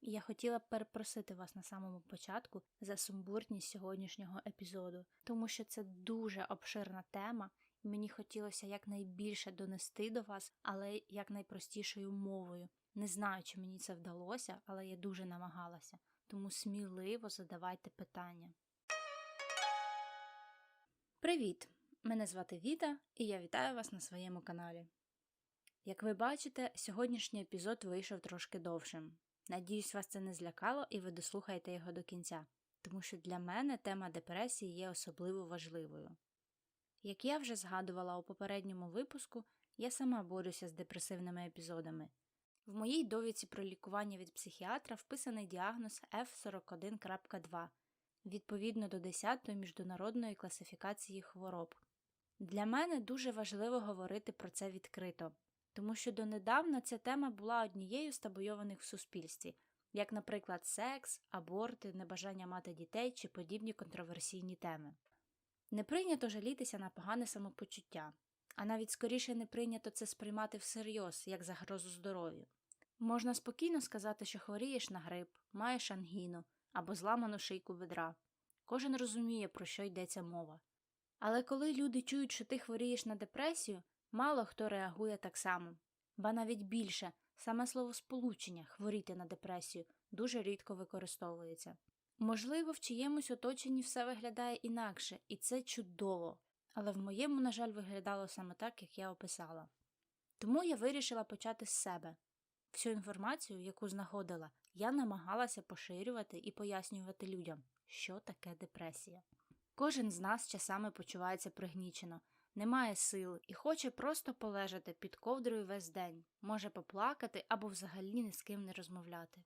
і я хотіла б перепросити вас на самому початку за сумбурність сьогоднішнього епізоду, тому що це дуже обширна тема, і мені хотілося якнайбільше донести до вас, але якнайпростішою мовою. Не знаю, чи мені це вдалося, але я дуже намагалася, тому сміливо задавайте питання. Привіт! Мене звати Віта, і я вітаю вас на своєму каналі. Як ви бачите, сьогоднішній епізод вийшов трошки довшим. Надіюсь, вас це не злякало і ви дослухаєте його до кінця, тому що для мене тема депресії є особливо важливою. Як я вже згадувала у попередньому випуску, я сама борюся з депресивними епізодами. В моїй довідці про лікування від психіатра вписаний діагноз F41.2 відповідно до 10-ї міжнародної класифікації хвороб. Для мене дуже важливо говорити про це відкрито, тому що донедавна ця тема була однією з табойованих в суспільстві, як, наприклад, секс, аборти, небажання мати дітей чи подібні контроверсійні теми. Не прийнято жалітися на погане самопочуття, а навіть скоріше не прийнято це сприймати всерйоз, як загрозу здоров'ю. Можна спокійно сказати, що хворієш на грип, маєш ангіну або зламану шийку бедра. Кожен розуміє, про що йдеться мова. Але коли люди чують, що ти хворієш на депресію, мало хто реагує так само. Ба навіть більше, саме словосполучення хворіти на депресію дуже рідко використовується. Можливо, в чиємусь оточенні все виглядає інакше, і це чудово, але в моєму, на жаль, виглядало саме так, як я описала. Тому я вирішила почати з себе. Всю інформацію, яку знаходила, я намагалася поширювати і пояснювати людям, що таке депресія. Кожен з нас часами почувається пригнічено, не має сил і хоче просто полежати під ковдрою весь день, може поплакати або взагалі ні з ким не розмовляти.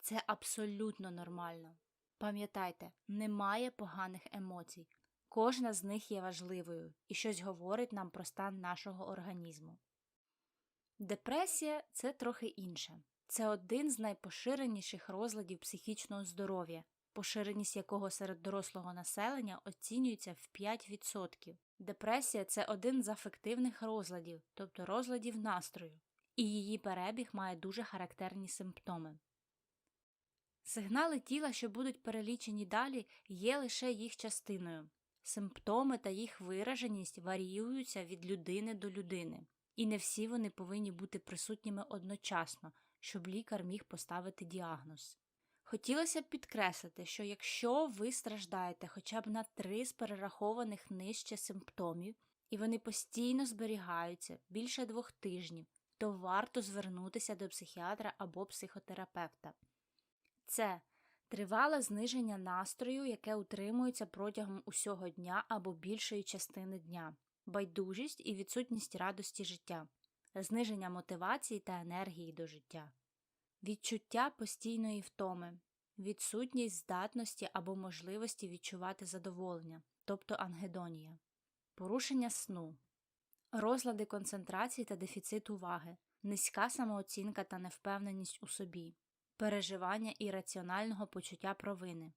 Це абсолютно нормально. Пам'ятайте, немає поганих емоцій, кожна з них є важливою і щось говорить нам про стан нашого організму. Депресія це трохи інше. Це один з найпоширеніших розладів психічного здоров'я, поширеність якого серед дорослого населення оцінюється в 5%. Депресія це один з афективних розладів, тобто розладів настрою, і її перебіг має дуже характерні симптоми. Сигнали тіла, що будуть перелічені далі, є лише їх частиною. Симптоми та їх вираженість варіюються від людини до людини, і не всі вони повинні бути присутніми одночасно, щоб лікар міг поставити діагноз. Хотілося б підкреслити, що якщо ви страждаєте хоча б на три з перерахованих нижче симптомів, і вони постійно зберігаються більше двох тижнів, то варто звернутися до психіатра або психотерапевта. Це тривале зниження настрою, яке утримується протягом усього дня або більшої частини дня, байдужість і відсутність радості життя, зниження мотивації та енергії до життя, відчуття постійної втоми, відсутність здатності або можливості відчувати задоволення, тобто ангедонія, порушення сну, розлади концентрації та дефіцит уваги, низька самооцінка та невпевненість у собі переживання ірраціонального почуття провини,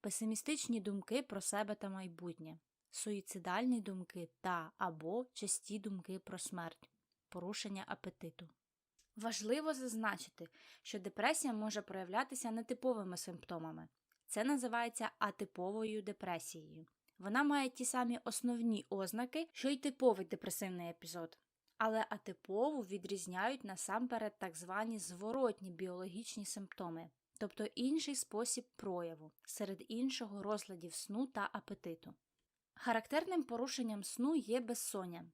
песимістичні думки про себе та майбутнє, суїцидальні думки та або часті думки про смерть, порушення апетиту. Важливо зазначити, що депресія може проявлятися нетиповими симптомами. Це називається атиповою депресією. Вона має ті самі основні ознаки, що й типовий депресивний епізод але атипову відрізняють насамперед так звані зворотні біологічні симптоми, тобто інший спосіб прояву, серед іншого розладів сну та апетиту. Характерним порушенням сну є безсоння.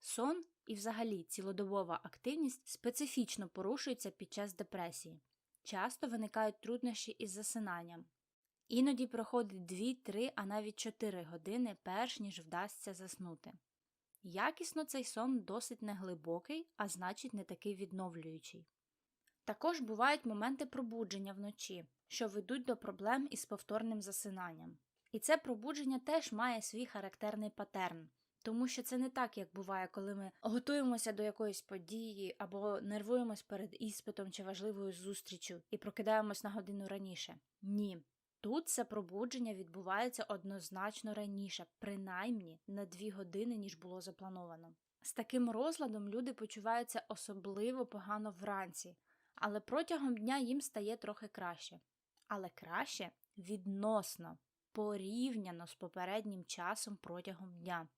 Сон і взагалі цілодобова активність специфічно порушуються під час депресії. Часто виникають труднощі із засинанням. Іноді проходить 2-3, а навіть 4 години перш ніж вдасться заснути. Якісно цей сон досить неглибокий, а значить не такий відновлюючий. Також бувають моменти пробудження вночі, що ведуть до проблем із повторним засинанням. І це пробудження теж має свій характерний патерн, тому що це не так, як буває, коли ми готуємося до якоїсь події або нервуємось перед іспитом чи важливою зустрічю і прокидаємось на годину раніше. Ні. Тут це пробудження відбувається однозначно раніше, принаймні на дві години, ніж було заплановано. З таким розладом люди почуваються особливо погано вранці, але протягом дня їм стає трохи краще. Але краще відносно, порівняно з попереднім часом протягом дня.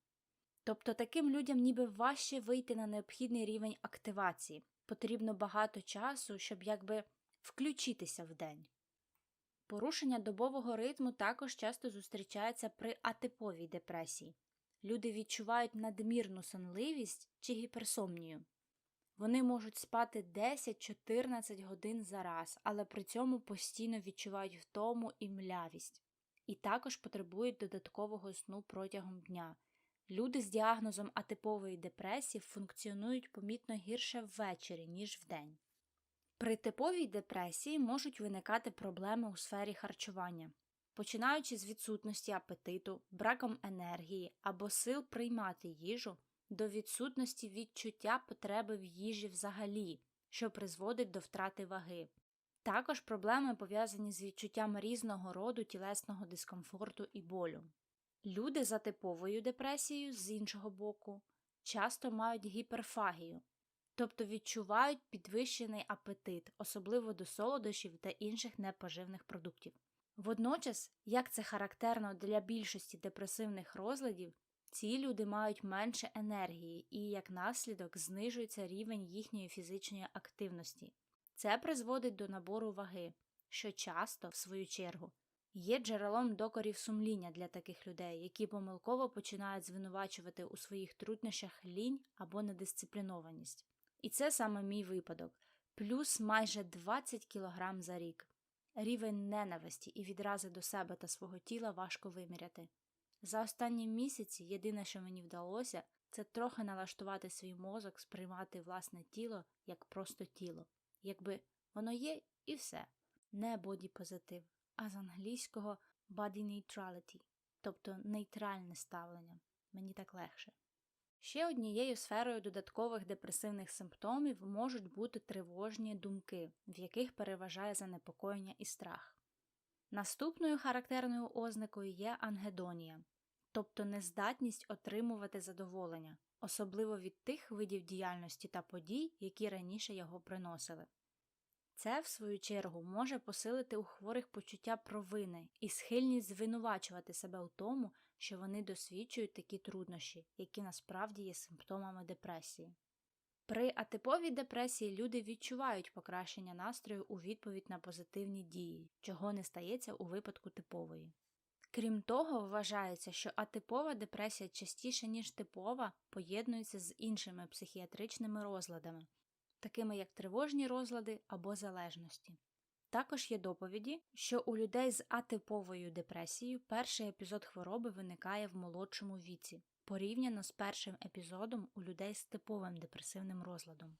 Тобто таким людям ніби важче вийти на необхідний рівень активації. Потрібно багато часу, щоб якби включитися в день. Порушення добового ритму також часто зустрічається при атиповій депресії. Люди відчувають надмірну сонливість чи гіперсомнію. Вони можуть спати 10-14 годин за раз, але при цьому постійно відчувають втому і млявість, і також потребують додаткового сну протягом дня. Люди з діагнозом атипової депресії функціонують помітно гірше ввечері, ніж вдень. При типовій депресії можуть виникати проблеми у сфері харчування, починаючи з відсутності апетиту, браком енергії або сил приймати їжу до відсутності відчуття потреби в їжі взагалі, що призводить до втрати ваги. Також проблеми пов'язані з відчуттям різного роду тілесного дискомфорту і болю. Люди за типовою депресією, з іншого боку, часто мають гіперфагію, тобто відчувають підвищений апетит, особливо до солодощів та інших непоживних продуктів. Водночас, як це характерно для більшості депресивних розладів, ці люди мають менше енергії і, як наслідок, знижується рівень їхньої фізичної активності. Це призводить до набору ваги, що часто, в свою чергу, є джерелом докорів сумління для таких людей, які помилково починають звинувачувати у своїх труднощах лінь або недисциплінованість. І це саме мій випадок плюс майже 20 кг за рік. Рівень ненависті і відрази до себе та свого тіла важко виміряти. За останні місяці єдине, що мені вдалося, це трохи налаштувати свій мозок, сприймати власне тіло як просто тіло, якби воно є і все, не боді-позитив, а з англійського body neutrality, тобто нейтральне ставлення. Мені так легше. Ще однією сферою додаткових депресивних симптомів можуть бути тривожні думки, в яких переважає занепокоєння і страх. Наступною характерною ознакою є ангедонія, тобто нездатність отримувати задоволення, особливо від тих видів діяльності та подій, які раніше його приносили. Це, в свою чергу, може посилити у хворих почуття провини і схильність звинувачувати себе у тому, що вони досвідчують такі труднощі, які насправді є симптомами депресії. При атиповій депресії люди відчувають покращення настрою у відповідь на позитивні дії, чого не стається у випадку типової. Крім того, вважається, що атипова депресія частіше, ніж типова, поєднується з іншими психіатричними розладами, такими як тривожні розлади або залежності. Також є доповіді, що у людей з атиповою депресією перший епізод хвороби виникає в молодшому віці, порівняно з першим епізодом у людей з типовим депресивним розладом.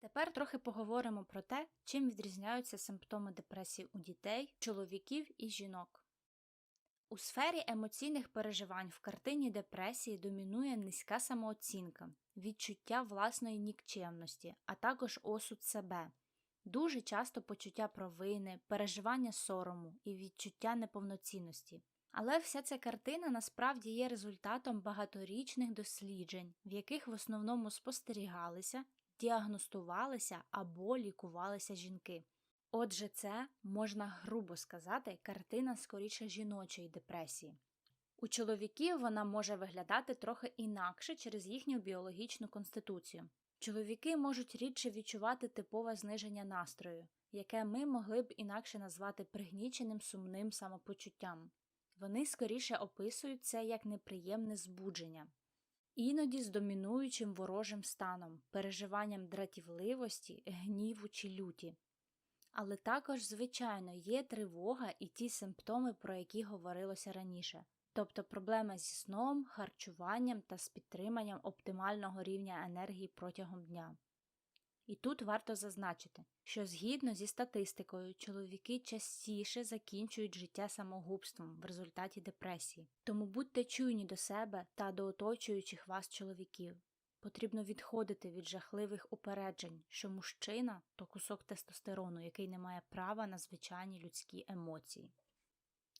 Тепер трохи поговоримо про те, чим відрізняються симптоми депресії у дітей, чоловіків і жінок. У сфері емоційних переживань в картині депресії домінує низька самооцінка, відчуття власної нікчемності, а також осуд себе, дуже часто почуття провини, переживання сорому і відчуття неповноцінності. Але вся ця картина насправді є результатом багаторічних досліджень, в яких в основному спостерігалися, діагностувалися або лікувалися жінки. Отже, це, можна грубо сказати, картина скоріше жіночої депресії. У чоловіків вона може виглядати трохи інакше через їхню біологічну конституцію. Чоловіки можуть рідше відчувати типове зниження настрою, яке ми могли б інакше назвати пригніченим сумним самопочуттям. Вони скоріше описують це як неприємне збудження, іноді з домінуючим ворожим станом, переживанням дратівливості, гніву чи люті. Але також, звичайно, є тривога і ті симптоми, про які говорилося раніше, тобто проблеми зі сном, харчуванням та з підтриманням оптимального рівня енергії протягом дня. І тут варто зазначити, що згідно зі статистикою, чоловіки частіше закінчують життя самогубством в результаті депресії, тому будьте чуйні до себе та до оточуючих вас чоловіків. Потрібно відходити від жахливих упереджень, що мужчина то кусок тестостерону, який не має права на звичайні людські емоції.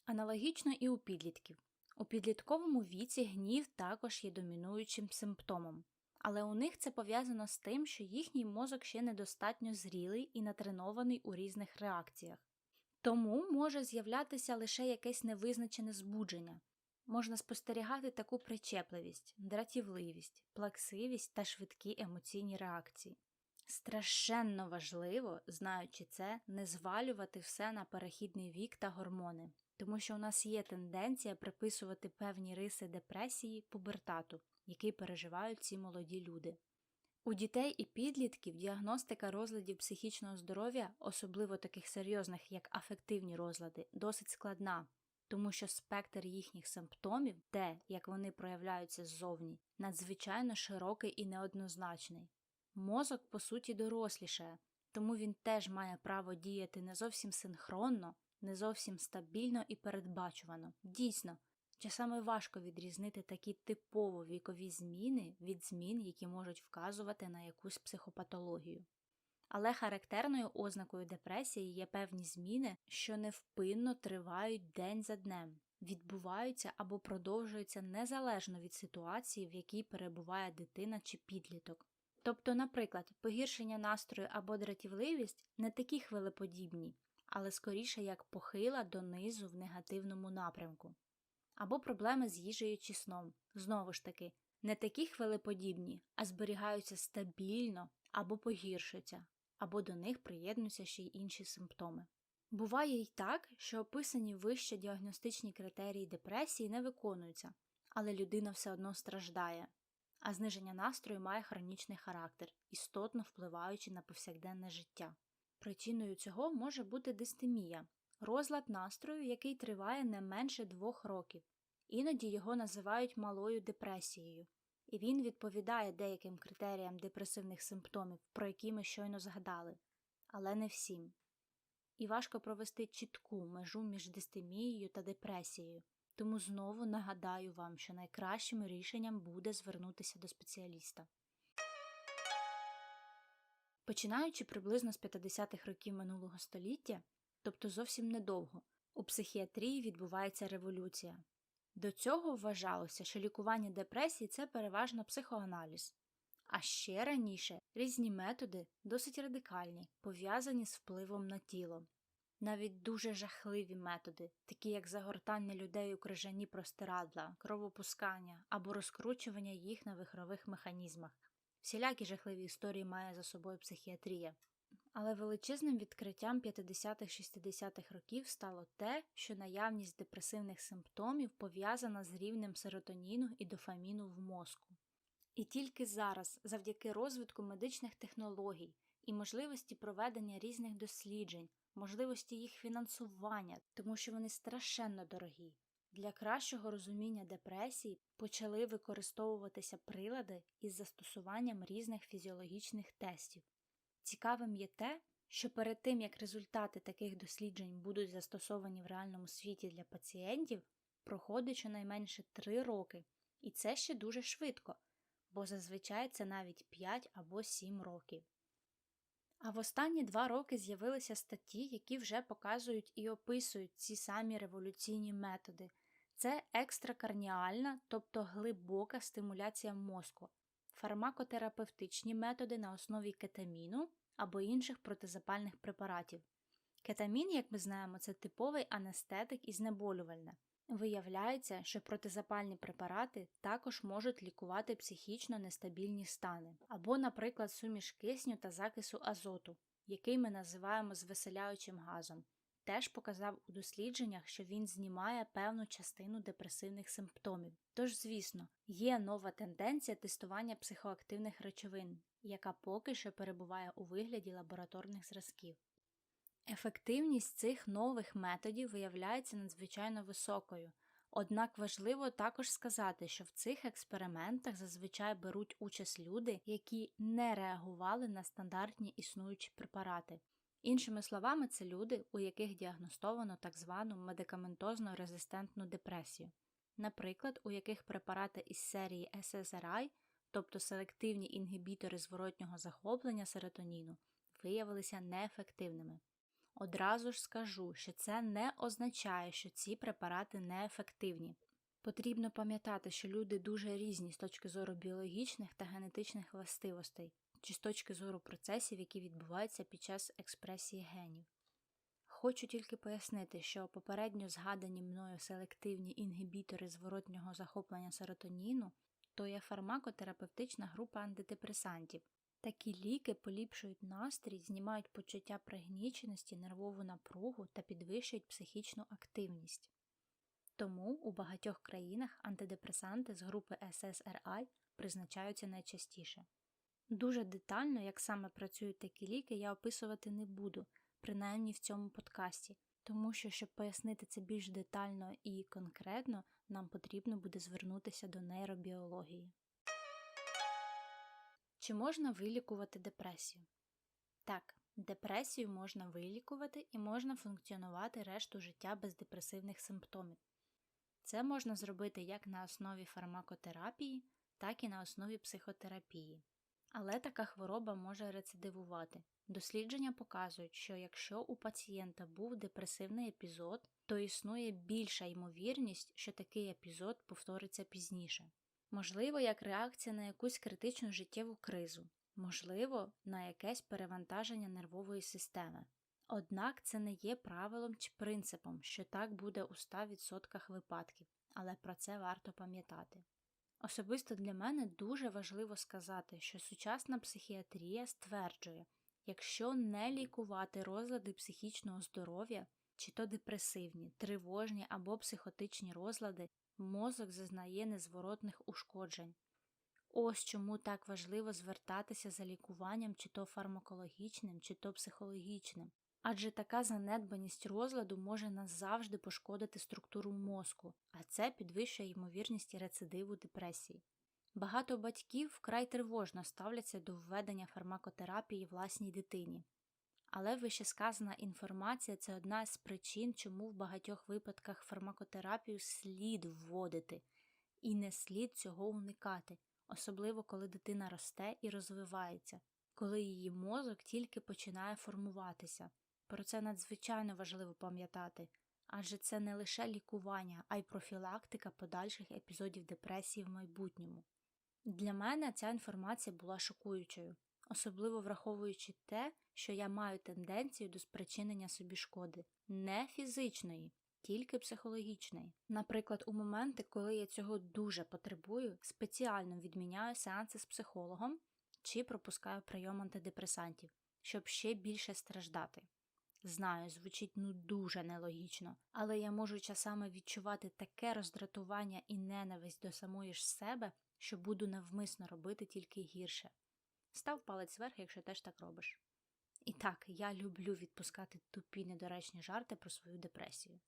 Аналогічно і у підлітків. У підлітковому віці гнів також є домінуючим симптомом, Але у них це пов'язано з тим, що їхній мозок ще недостатньо зрілий і натренований у різних реакціях. Тому може з'являтися лише якесь невизначене збудження. Можна спостерігати таку причепливість, дратівливість, плаксивість та швидкі емоційні реакції. Страшенно важливо, знаючи це, не звалювати все на перехідний вік та гормони, тому що у нас є тенденція приписувати певні риси депресії пубертату, який переживають ці молоді люди. У дітей і підлітків діагностика розладів психічного здоров'я, особливо таких серйозних, як афективні розлади, досить складна, тому що спектр їхніх симптомів, те, як вони проявляються ззовні, надзвичайно широкий і неоднозначний. Мозок, по суті, дорослішає, тому він теж має право діяти не зовсім синхронно, не зовсім стабільно і передбачувано. Дійсно, часами важко відрізнити такі типово вікові зміни від змін, які можуть вказувати на якусь психопатологію. Але характерною ознакою депресії є певні зміни, що невпинно тривають день за днем, відбуваються або продовжуються незалежно від ситуації, в якій перебуває дитина чи підліток. Тобто, наприклад, погіршення настрою або дратівливість не такі хвилеподібні, але скоріше як похила донизу в негативному напрямку, або проблеми з їжею чи сном, знову ж таки, не такі хвилеподібні, а зберігаються стабільно або погіршуються, або до них приєднуються ще й інші симптоми. Буває й так, що описані вище діагностичні критерії депресії не виконуються, але людина все одно страждає, а зниження настрою має хронічний характер, істотно впливаючи на повсякденне життя. Причиною цього може бути дистемія, розлад настрою, який триває не менше двох років, іноді його називають малою депресією, і він відповідає деяким критеріям депресивних симптомів, про які ми щойно згадали, але не всім. І важко провести чітку межу між дистемією та депресією, тому знову нагадаю вам, що найкращим рішенням буде звернутися до спеціаліста. Починаючи приблизно з 50-х років минулого століття, тобто зовсім недовго, у психіатрії відбувається революція. До цього вважалося, що лікування депресії це переважно психоаналіз, а ще раніше різні методи, досить радикальні, пов'язані з впливом на тіло. Навіть дуже жахливі методи, такі як загортання людей у крижані простирадла, кровопускання або розкручування їх на вихрових механізмах. Всілякі жахливі історії має за собою психіатрія. Але величезним відкриттям 50-60-х років стало те, що наявність депресивних симптомів пов'язана з рівнем серотоніну і дофаміну в мозку. І тільки зараз, завдяки розвитку медичних технологій і можливості проведення різних досліджень, можливості їх фінансування, тому що вони страшенно дорогі. Для кращого розуміння депресії почали використовуватися прилади із застосуванням різних фізіологічних тестів. Цікавим є те, що перед тим як результати таких досліджень будуть застосовані в реальному світі для пацієнтів, проходить щонайменше 3 роки, і це ще дуже швидко, бо зазвичай це навіть 5 або 7 років. А в останні два роки з'явилися статті, які вже показують і описують ці самі революційні методи. Це екстракарніальна, тобто глибока стимуляція мозку, фармакотерапевтичні методи на основі кетаміну або інших протизапальних препаратів. Кетамін, як ми знаємо, це типовий анестетик і знеболювальне. Виявляється, що протизапальні препарати також можуть лікувати психічно нестабільні стани, або, наприклад, суміш кисню та закису азоту, який ми називаємо звеселяючим газом, теж показав у дослідженнях, що він знімає певну частину депресивних симптомів. Тож, звісно, є нова тенденція тестування психоактивних речовин, яка поки що перебуває у вигляді лабораторних зразків. Ефективність цих нових методів виявляється надзвичайно високою, однак важливо також сказати, що в цих експериментах зазвичай беруть участь люди, які не реагували на стандартні існуючі препарати. Іншими словами, це люди, у яких діагностовано так звану медикаментозно резистентну депресію, наприклад, у яких препарати із серії SSRI, тобто селективні інгібітори зворотнього захоплення серотоніну, виявилися неефективними. Одразу ж скажу, що це не означає, що ці препарати неефективні. Потрібно пам'ятати, що люди дуже різні з точки зору біологічних та генетичних властивостей, чи з точки зору процесів, які відбуваються під час експресії генів. Хочу тільки пояснити, що попередньо згадані мною селективні інгібітори зворотнього захоплення серотоніну то є фармакотерапевтична група антидепресантів. Такі ліки поліпшують настрій, знімають почуття пригніченості, нервову напругу та підвищують психічну активність. Тому у багатьох країнах антидепресанти з групи SSRI призначаються найчастіше. Дуже детально, як саме працюють такі ліки, я описувати не буду, принаймні в цьому подкасті, тому що, щоб пояснити це більш детально і конкретно, нам потрібно буде звернутися до нейробіології. Чи можна вилікувати депресію? Так, депресію можна вилікувати і можна функціонувати решту життя без депресивних симптомів. Це можна зробити як на основі фармакотерапії, так і на основі психотерапії. Але така хвороба може рецидивувати. Дослідження показують, що якщо у пацієнта був депресивний епізод, то існує більша ймовірність, що такий епізод повториться пізніше. Можливо, як реакція на якусь критичну життєву кризу, можливо, на якесь перевантаження нервової системи. Однак це не є правилом чи принципом, що так буде у 100% випадків, але про це варто пам'ятати. Особисто для мене дуже важливо сказати, що сучасна психіатрія стверджує, якщо не лікувати розлади психічного здоров'я, чи то депресивні, тривожні або психотичні розлади, мозок зазнає незворотних ушкоджень. Ось чому так важливо звертатися за лікуванням чи то фармакологічним, чи то психологічним, адже така занедбаність розладу може назавжди пошкодити структуру мозку, а це підвищує ймовірність рецидиву депресії. Багато батьків вкрай тривожно ставляться до введення фармакотерапії власній дитині. Але вищесказана інформація це одна з причин, чому в багатьох випадках фармакотерапію слід вводити, і не слід цього уникати, особливо коли дитина росте і розвивається, коли її мозок тільки починає формуватися. Про це надзвичайно важливо пам'ятати, адже це не лише лікування, а й профілактика подальших епізодів депресії в майбутньому. Для мене ця інформація була шокуючою, особливо враховуючи те, що я маю тенденцію до спричинення собі шкоди, не фізичної, тільки психологічної. Наприклад, у моменти, коли я цього дуже потребую, спеціально відміняю сеанси з психологом чи пропускаю прийом антидепресантів, щоб ще більше страждати. Знаю, звучить ну дуже нелогічно, але я можу часами відчувати таке роздратування і ненависть до самої ж себе, що буду навмисно робити тільки гірше. Став палець вверх, якщо теж так робиш. І так, я люблю відпускати тупі недоречні жарти про свою депресію.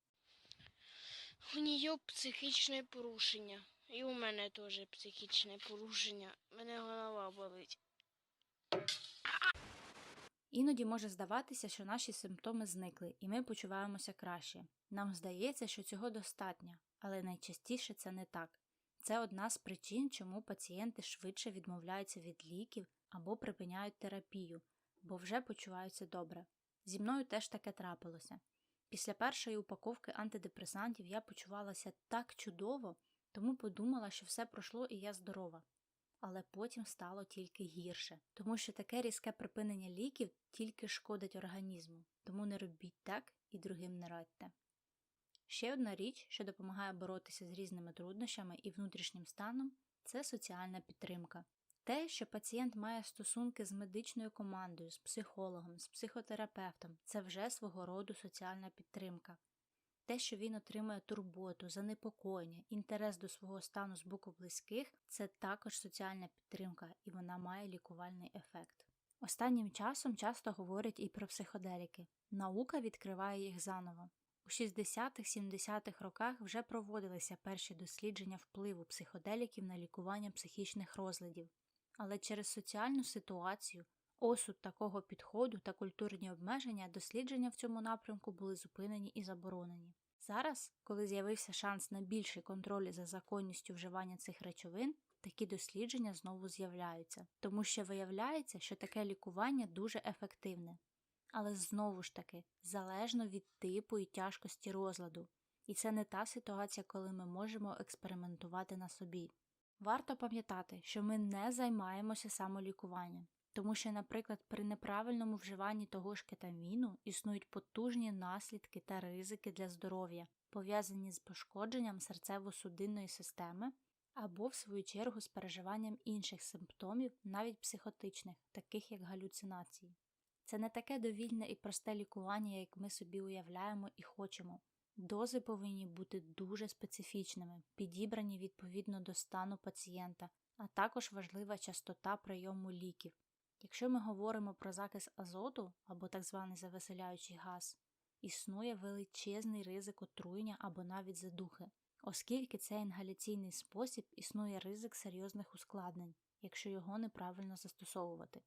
У нее психічне порушення. І у мене теж психічне порушення. Мене голова болить. Іноді може здаватися, що наші симптоми зникли, і ми почуваємося краще. Нам здається, що цього достатньо, але найчастіше це не так. Це одна з причин, чому пацієнти швидше відмовляються від ліків або припиняють терапію, бо вже почуваються добре. Зі мною теж таке трапилося. Після першої упаковки антидепресантів я почувалася так чудово, тому подумала, що все пройшло і я здорова. Але потім стало тільки гірше, тому що таке різке припинення ліків тільки шкодить організму, тому не робіть так і другим не радьте. Ще одна річ, що допомагає боротися з різними труднощами і внутрішнім станом, це соціальна підтримка. Те, що пацієнт має стосунки з медичною командою, з психологом, з психотерапевтом, це вже свого роду соціальна підтримка. Те, що він отримує турботу, занепокоєння, інтерес до свого стану з боку близьких, це також соціальна підтримка, і вона має лікувальний ефект. Останнім часом часто говорять і про психоделіки. Наука відкриває їх заново. У 60-70-х роках вже проводилися перші дослідження впливу психоделіків на лікування психічних розладів, але через соціальну ситуацію, осуд такого підходу та культурні обмеження дослідження в цьому напрямку були зупинені і заборонені. Зараз, коли з'явився шанс на більший контроль за законністю вживання цих речовин, такі дослідження знову з'являються, тому що виявляється, що таке лікування дуже ефективне. Але знову ж таки, залежно від типу і тяжкості розладу. І це не та ситуація, коли ми можемо експериментувати на собі. Варто пам'ятати, що ми не займаємося самолікуванням, тому що, наприклад, при неправильному вживанні того ж кетаміну існують потужні наслідки та ризики для здоров'я, пов'язані з пошкодженням серцево-судинної системи або, в свою чергу, з переживанням інших симптомів, навіть психотичних, таких як галюцинації. Це не таке довільне і просте лікування, як ми собі уявляємо і хочемо. Дози повинні бути дуже специфічними, підібрані відповідно до стану пацієнта, а також важлива частота прийому ліків. Якщо ми говоримо про закис азоту або так званий завеселяючий газ, існує величезний ризик отруєння або навіть задухи, оскільки це інгаляційний спосіб існує ризик серйозних ускладнень, якщо його неправильно застосовувати.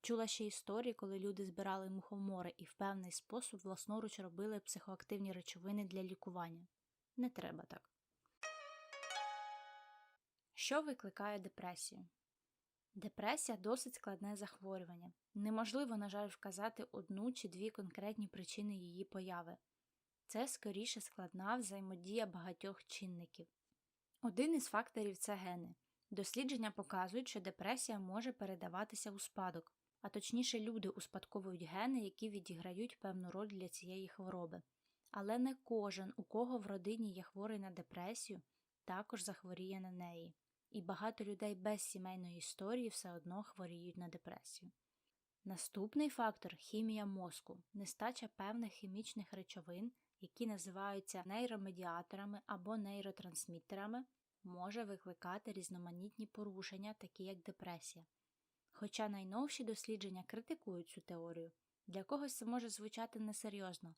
Чула ще історії, коли люди збирали мухомори і в певний спосіб власноруч робили психоактивні речовини для лікування. Не треба так. Що викликає депресію? Депресія досить складне захворювання. Неможливо, на жаль, вказати одну чи дві конкретні причини її появи. Це скоріше складна взаємодія багатьох чинників. Один із факторів це гени. Дослідження показують, що депресія може передаватися у спадок, а точніше люди успадковують гени, які відіграють певну роль для цієї хвороби. Але не кожен, у кого в родині є хворий на депресію, також захворіє на неї, і багато людей без сімейної історії все одно хворіють на депресію. Наступний фактор хімія мозку, нестача певних хімічних речовин, які називаються нейромедіаторами або нейротрансміттерами, може викликати різноманітні порушення, такі як депресія. Хоча найновші дослідження критикують цю теорію, для когось це може звучати несерйозно,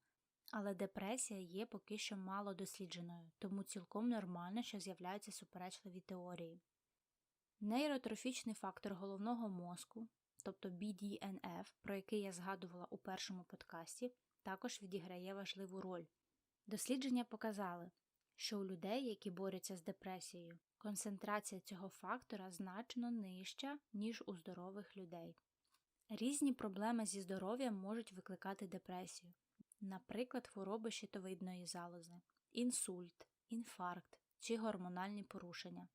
але депресія є поки що мало дослідженою, тому цілком нормально, що з'являються суперечливі теорії. Нейротрофічний фактор головного мозку, тобто BDNF, про який я згадувала у першому подкасті, також відіграє важливу роль. Дослідження показали, що у людей, які борються з депресією, концентрація цього фактора значно нижча, ніж у здорових людей. Різні проблеми зі здоров'ям можуть викликати депресію, наприклад, хвороби щитовидної залози, інсульт, інфаркт чи гормональні порушення,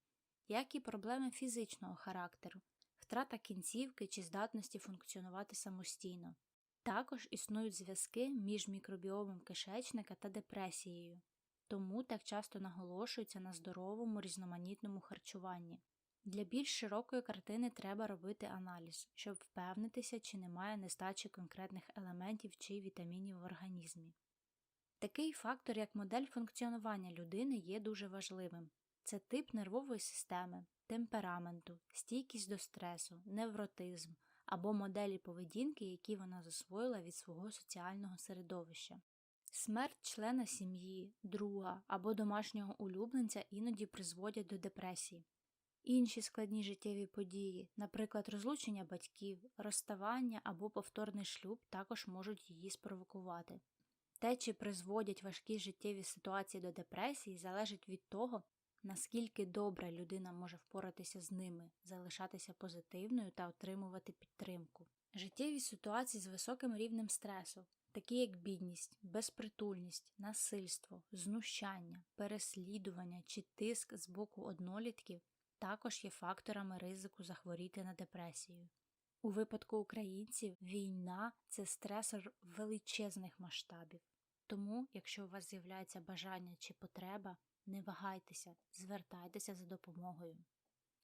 як і проблеми фізичного характеру, втрата кінцівки чи здатності функціонувати самостійно. Також існують зв'язки між мікробіомом кишечника та депресією, тому так часто наголошується на здоровому різноманітному харчуванні. Для більш широкої картини треба робити аналіз, щоб впевнитися, чи немає нестачі конкретних елементів чи вітамінів в організмі. Такий фактор, як модель функціонування людини, є дуже важливим. Це тип нервової системи, темпераменту, стійкість до стресу, невротизм або моделі поведінки, які вона засвоїла від свого соціального середовища. Смерть члена сім'ї, друга або домашнього улюбленця іноді призводять до депресії. Інші складні життєві події, наприклад, розлучення батьків, розставання або повторний шлюб, також можуть її спровокувати. Те, чи призводять важкі життєві ситуації до депресії, залежить від того, наскільки добре людина може впоратися з ними, залишатися позитивною та отримувати підтримку. Життєві ситуації з високим рівнем стресу, такі як бідність, безпритульність, насильство, знущання, переслідування чи тиск з боку однолітків, також є факторами ризику захворіти на депресію. У випадку українців війна це стресор величезних масштабів. Тому, якщо у вас з'являється бажання чи потреба, не вагайтеся, звертайтеся за допомогою.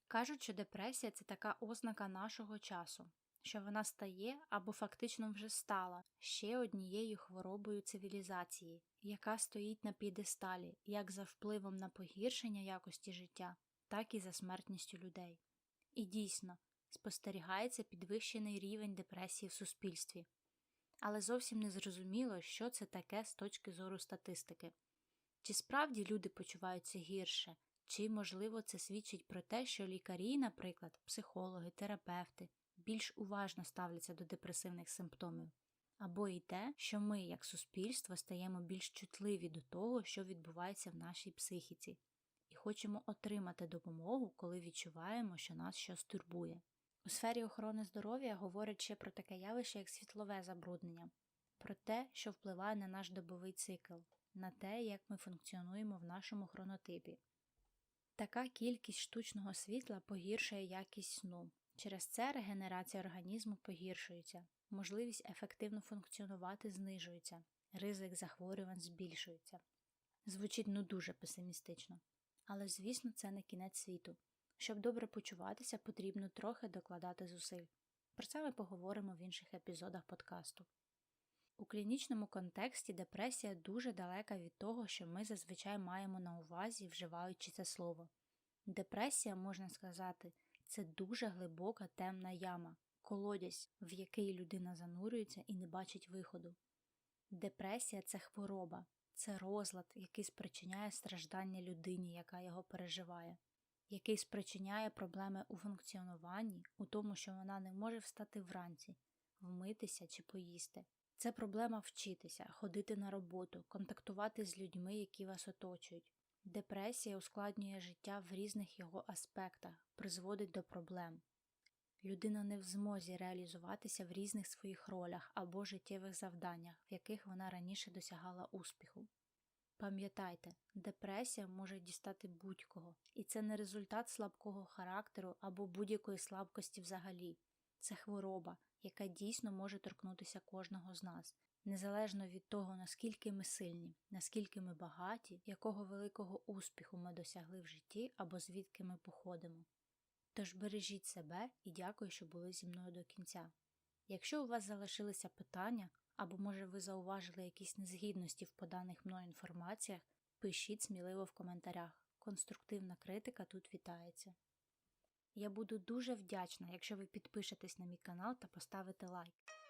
Кажуть, що депресія це така ознака нашого часу, що вона стає або фактично вже стала ще однією хворобою цивілізації, яка стоїть на підесталі як за впливом на погіршення якості життя, так і за смертністю людей. І дійсно, спостерігається підвищений рівень депресії в суспільстві. Але зовсім не зрозуміло, що це таке з точки зору статистики. Чи справді люди почуваються гірше, чи, можливо, це свідчить про те, що лікарі, наприклад, психологи, терапевти, більш уважно ставляться до депресивних симптомів, або і те, що ми, як суспільство, стаємо більш чутливі до того, що відбувається в нашій психіці, хочемо отримати допомогу, коли відчуваємо, що нас щось турбує. У сфері охорони здоров'я говорять ще про таке явище, як світлове забруднення, про те, що впливає на наш добовий цикл, на те, як ми функціонуємо в нашому хронотипі. Така кількість штучного світла погіршує якість сну. Через це регенерація організму погіршується, можливість ефективно функціонувати знижується, ризик захворювань збільшується. Звучить ну дуже песимістично. Але, звісно, це не кінець світу. Щоб добре почуватися, потрібно трохи докладати зусиль. Про це ми поговоримо в інших епізодах подкасту. У клінічному контексті депресія дуже далека від того, що ми зазвичай маємо на увазі, вживаючи це слово. Депресія, можна сказати, це дуже глибока темна яма, колодязь, в який людина занурюється і не бачить виходу. Депресія це хвороба, це розлад, який спричиняє страждання людині, яка його переживає, який спричиняє проблеми у функціонуванні, у тому, що вона не може встати вранці, вмитися чи поїсти. Це проблема вчитися, ходити на роботу, контактувати з людьми, які вас оточують. Депресія ускладнює життя в різних його аспектах, призводить до проблем. Людина не в змозі реалізуватися в різних своїх ролях або життєвих завданнях, в яких вона раніше досягала успіху. Пам'ятайте, депресія може дістати будь-кого, і це не результат слабкого характеру або будь-якої слабкості взагалі. Це хвороба, яка дійсно може торкнутися кожного з нас, незалежно від того, наскільки ми сильні, наскільки ми багаті, якого великого успіху ми досягли в житті або звідки ми походимо. Тож бережіть себе і дякую, що були зі мною до кінця. Якщо у вас залишилися питання, або може ви зауважили якісь незгідності в поданих мною інформаціях, пишіть сміливо в коментарях. Конструктивна критика тут вітається. Я буду дуже вдячна, якщо ви підпишетесь на мій канал та поставите лайк.